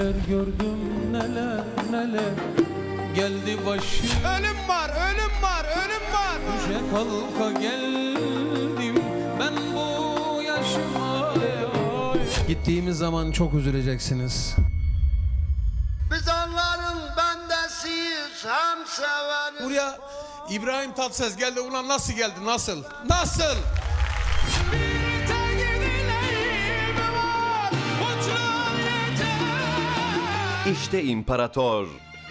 Neler gördüm neler neler Geldi başım Ölüm var, ölüm var, ölüm var. Düşe kalka geldim Ben bu yaşıma. Gittiğimiz zaman çok üzüleceksiniz Biz onların bendesiyiz hem severiz. Buraya İbrahim Tatlıses geldi. Ulan nasıl geldi? Nasıl? Nasıl? İşte İmparator,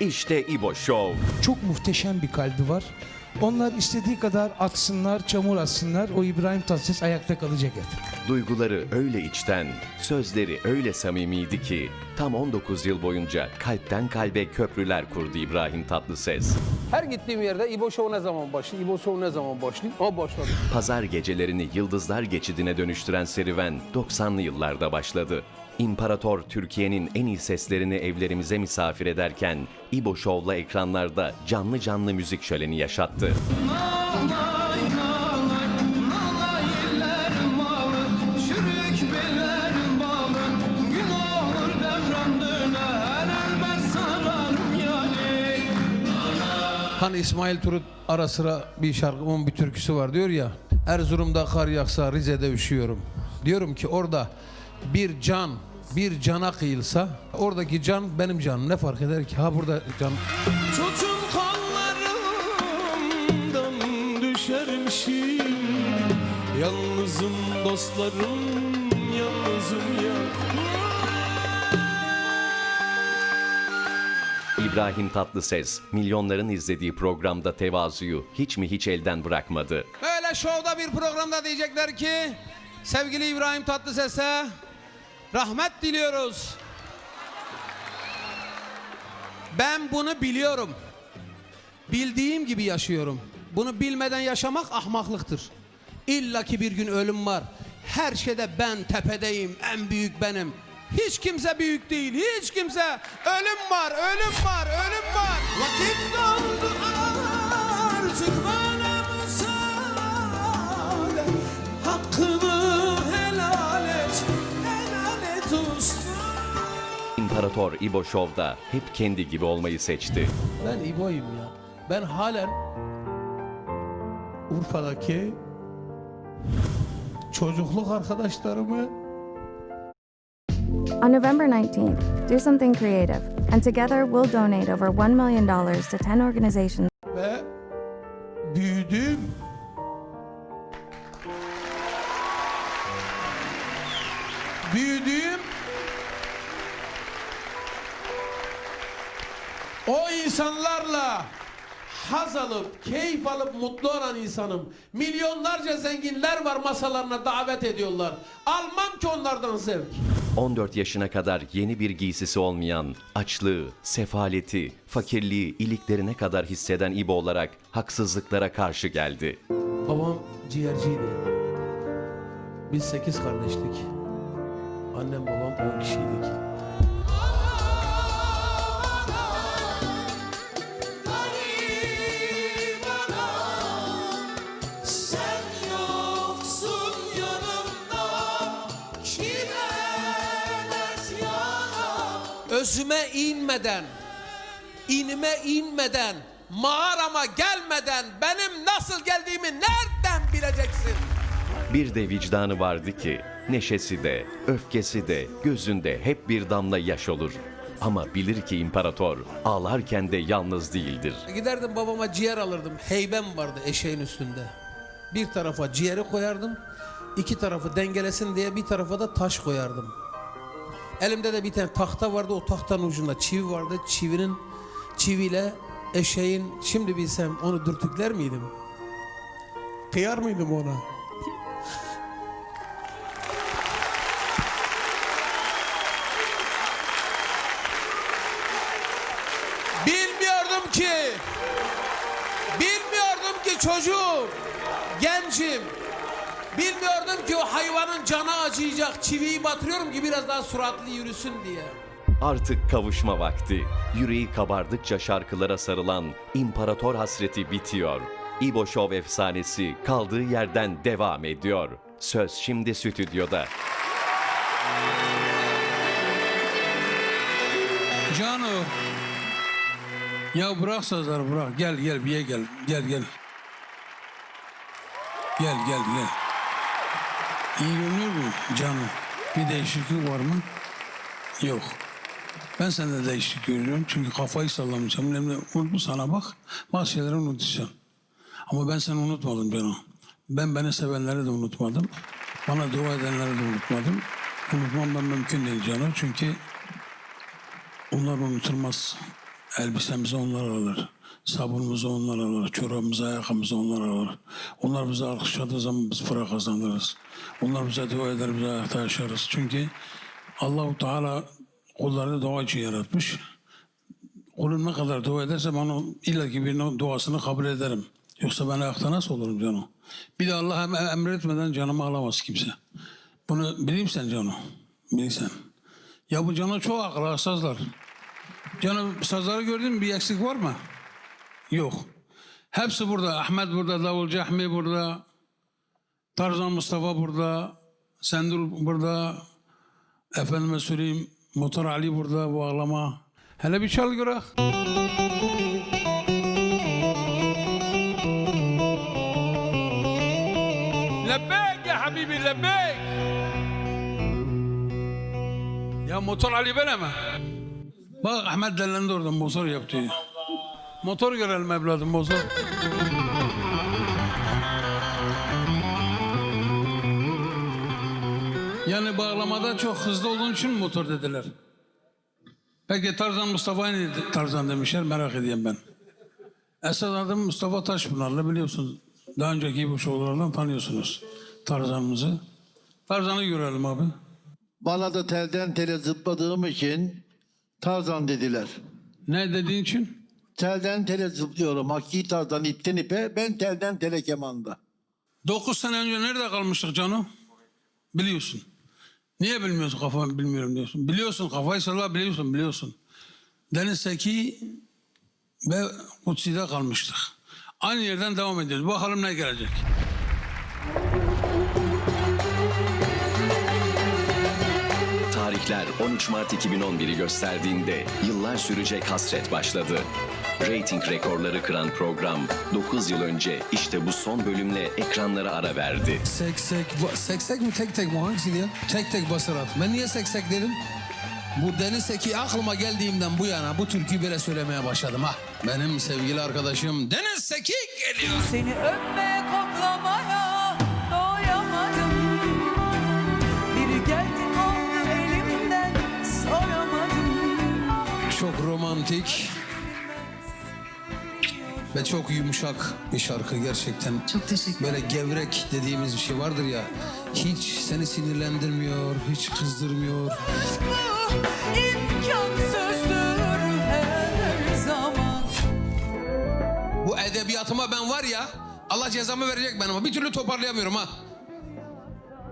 işte İbo Show. Çok muhteşem bir kalbi var. Onlar istediği kadar atsınlar, çamur atsınlar. O İbrahim Tatlıses ayakta kalacak hep. Duyguları öyle içten, sözleri öyle samimiydi ki tam 19 yıl boyunca kalpten kalbe köprüler kurdu İbrahim Tatlıses. Her gittiğim yerde İbo Show ne zaman başlıyor? İbo Show ne zaman başlıyor? O başladı. Pazar gecelerini Yıldızlar Geçidi'ne dönüştüren serüven 90'lı yıllarda başladı. İmparator Türkiye'nin en iyi seslerini evlerimize misafir ederken İbo Show'la ekranlarda canlı canlı müzik şöleni yaşattı. Hani İsmail Turut ara sıra bir şarkımın bir türküsü var diyor ya. Erzurum'da kar yağsa Rize'de üşüyorum. Diyorum ki orada bir can bir cana kıyılsa oradaki can benim canım ne fark eder ki? Ha burada can. Tutun kollarımdan düşermişim Yalnızım dostlarım yalnızım ya İbrahim Tatlıses milyonların izlediği programda tevazuyu hiç mi hiç elden bırakmadı. Böyle şovda bir programda diyecekler ki sevgili İbrahim Tatlıses'e rahmet diliyoruz. Ben bunu biliyorum. Bildiğim gibi yaşıyorum. Bunu bilmeden yaşamak ahmaklıktır. İlla ki bir gün ölüm var. Her şeyde ben tepedeyim, en büyük benim. Hiç kimse büyük değil, hiç kimse. Ölüm var, ölüm var, ölüm var. Vakit doldu artık İmparator İbo Show'da hep kendi gibi olmayı seçti. Ben İbo'yum ya. Ben halen Urfa'daki çocukluk arkadaşlarımı On November 19th, do something creative, and together we'll donate over $1 million to 10 organizations o insanlarla haz alıp, keyif alıp mutlu olan insanım. Milyonlarca zenginler var masalarına davet ediyorlar. Almam ki onlardan zevk. 14 yaşına kadar yeni bir giysisi olmayan, açlığı, sefaleti, fakirliği iliklerine kadar hisseden İbo olarak haksızlıklara karşı geldi. Babam ciğerciydi. Biz sekiz kardeştik. Annem babam on kişiydik. Özüme inmeden, inime inmeden, mağarama gelmeden benim nasıl geldiğimi nereden bileceksin? Bir de vicdanı vardı ki neşesi de, öfkesi de, gözünde hep bir damla yaş olur. Ama bilir ki imparator ağlarken de yalnız değildir. Giderdim babama ciğer alırdım. Heybem vardı eşeğin üstünde. Bir tarafa ciğeri koyardım. iki tarafı dengelesin diye bir tarafa da taş koyardım. Elimde de bir tane tahta vardı. O tahtanın ucunda çivi vardı. Çivinin çiviyle eşeğin şimdi bilsem onu dürtükler miydim? Kıyar mıydım ona? Bilmiyordum ki Bilmiyordum ki çocuğum Gencim Bilmiyordum ki o hayvanın canı acıyacak Çiviyi batırıyorum ki biraz daha suratlı yürüsün diye Artık kavuşma vakti. Yüreği kabardıkça şarkılara sarılan imparator hasreti bitiyor. İbo Show efsanesi kaldığı yerden devam ediyor. Söz şimdi stüdyoda. Cano. Ya bırak sazları bırak. Gel gel bir ye gel. Gel gel. Gel gel gel. İyi görünüyor mu Cano? Bir değişiklik var mı? Yok. Ben sende değişiklik görüyorum. Çünkü kafayı sallamayacağım. Önemli unutma sana bak. Bazı şeyleri unutacaksın. Ama ben seni unutmadım Cano. Ben beni sevenleri de unutmadım. Bana dua edenleri de unutmadım. Unutmam ben mümkün değil Cano. Çünkü onlar unutulmaz. Elbisemizi onlar alır. Sabunumuzu onlar alır. Çorabımızı, ayakkabımızı onlar alır. Onlar bize alkışladığı zaman biz para kazanırız. Onlar bize dua eder, biz ayakta yaşarız. Çünkü Allahu Teala kullarını dua için yaratmış. Kulun ne kadar dua ederse ben onun illaki birinin duasını kabul ederim. Yoksa ben ayakta nasıl olurum canım? Bir de Allah em- emretmeden canımı alamaz kimse. Bunu bileyim sen canım. Bilirsen. Ya bu canı çok akıllı sazlar. Canım sazları gördün mü bir eksik var mı? Yok. Hepsi burada. Ahmet burada, Davulcu Ahmet burada. Tarzan Mustafa burada. Sendur burada. Efendime söyleyeyim Motor Ali burada bağlama. Hele bir çal görek. Lebbek ya Habibi lebbek. Ya Motor Ali böyle mi? Bak Ahmet delendi oradan motor yaptı. Motor görelim evladım motor. Yani bağlamada çok hızlı olduğun için motor dediler? Peki Tarzan Mustafa ne Tarzan demişler merak ediyorum ben. Esas adım Mustafa Taşpınarlı biliyorsunuz. Daha önceki bu şovlardan tanıyorsunuz Tarzan'ımızı. Tarzan'ı görelim abi. Bana da telden tele zıpladığım için Tarzan dediler. Ne dediğin için? Telden tele zıplıyorum. Hakiki ipten ipe. Ben telden tele kemanda. 9 sene önce nerede kalmıştık Cano? Biliyorsun. Niye bilmiyorsun kafamı bilmiyorum diyorsun. Biliyorsun kafayı salla biliyorsun biliyorsun. Deniz Seki ve Kutsi'de kalmıştık. Aynı yerden devam ediyoruz. Bakalım ne gelecek. Tarihler 13 Mart 2011'i gösterdiğinde yıllar sürecek hasret başladı. Rating rekorları kıran program 9 yıl önce işte bu son bölümle ekranlara ara verdi. Seksek, ba- seksek mi tek tek mi hangisiydi ya? Tek tek basarak. Ben niye seksek dedim? Bu Deniz Seki aklıma geldiğimden bu yana bu türküyü böyle söylemeye başladım ha. Benim sevgili arkadaşım Deniz Seki geliyor. Seni öpmeye koklamaya doyamadım Biri geldi aldı elimden soramadım Çok romantik ve çok yumuşak bir şarkı gerçekten. Çok teşekkür Böyle gevrek dediğimiz bir şey vardır ya. Hiç seni sinirlendirmiyor, hiç kızdırmıyor. Bu imkansızdır her zaman Bu edebiyatıma ben var ya Allah cezamı verecek ben ama bir türlü toparlayamıyorum ha.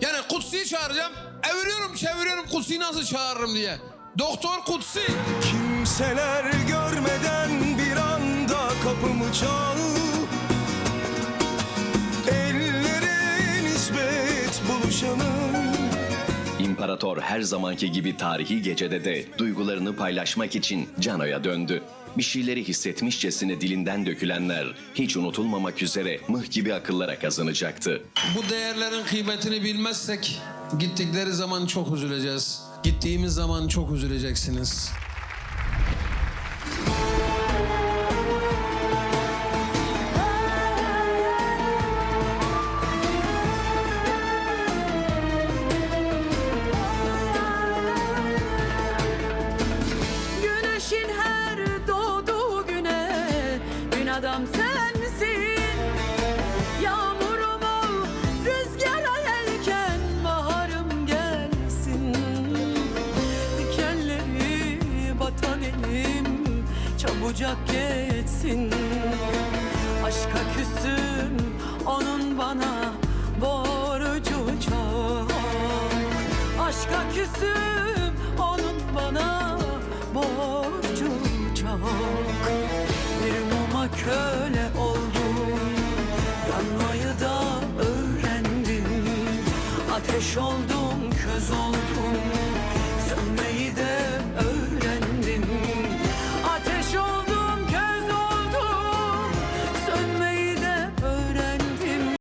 Yani Kutsi'yi çağıracağım. Eviriyorum çeviriyorum Kutsi'yi nasıl çağırırım diye. Doktor Kutsi. Kimseler çal nispet İmparator her zamanki gibi tarihi gecede de duygularını paylaşmak için Cano'ya döndü. Bir şeyleri hissetmişçesine dilinden dökülenler hiç unutulmamak üzere mıh gibi akıllara kazanacaktı. Bu değerlerin kıymetini bilmezsek gittikleri zaman çok üzüleceğiz. Gittiğimiz zaman çok üzüleceksiniz. Çabucak geçsin. Aşka küsüm Onun bana borcu çok. Aşka küsüm onun bana borcu çok. Bir muma köle oldum Yanmayı da öğrendim. Ateş oldum